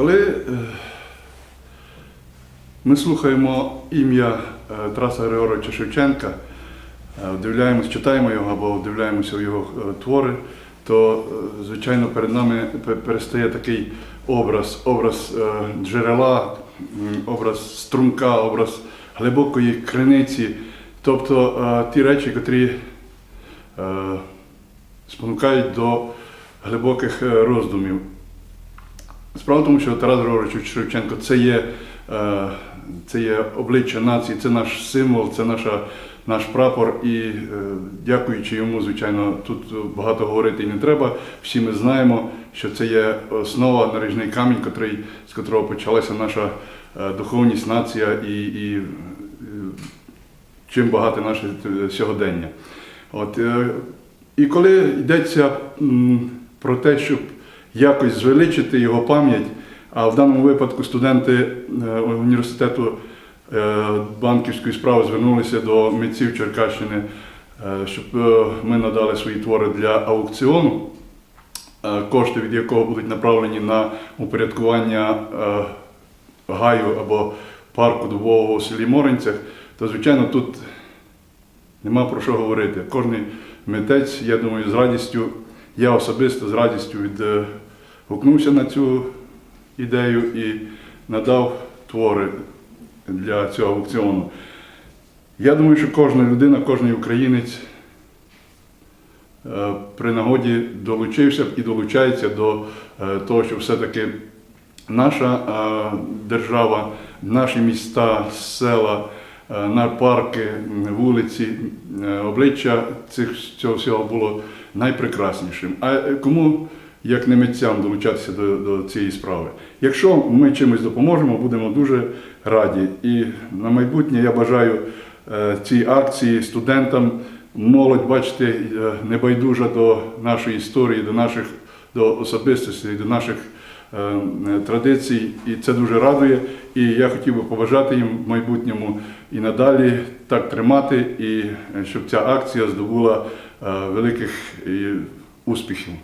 Коли е, ми слухаємо ім'я е, Тараса Григоровича Шевченка, е, вдивляємось, читаємо його або вдивляємося в його твори, то, звичайно, перед нами перестає такий образ, образ джерела, образ струмка, образ глибокої криниці, тобто ті речі, е, спонукають до глибоких роздумів. Справа в тому, що Тарас Григорович Шевченко це є, е, це є обличчя нації, це наш символ, це наша, наш прапор. І е, дякуючи йому, звичайно, тут багато говорити не треба. Всі ми знаємо, що це є основа, наріжний камінь, котрий, з котрого почалася наша е, духовність, нація і, і чим багате наше сьогодення. От, і коли йдеться про те, щоб якось звеличити його пам'ять, а в даному випадку студенти е, університету е, банківської справи звернулися до митців Черкащини, е, щоб ми надали свої твори для аукціону, кошти від якого будуть направлені на упорядкування гаю або парку дубового у селі Моринцях, то звичайно тут Нема про що говорити. Кожний митець, я думаю, з радістю, я особисто з радістю відгукнувся на цю ідею і надав твори для цього аукціону. Я думаю, що кожна людина, кожен українець е, при нагоді долучився і долучається до е, того, що все-таки наша е, держава, наші міста, села, на парки, вулиці, е, обличчя цих, цього всього було найпрекраснішим. А е, кому, як не митцям, долучатися до, до цієї справи? Якщо ми чимось допоможемо, будемо дуже раді. І на майбутнє я бажаю е, цій акції студентам, молодь, бачите, е, небайдужа до нашої історії, до наших до особистостей, до наших е, е, традицій, і це дуже радує. І я хотів би побажати їм в майбутньому і надалі так тримати, і е, щоб ця акція здобула е, великих е, успіхів.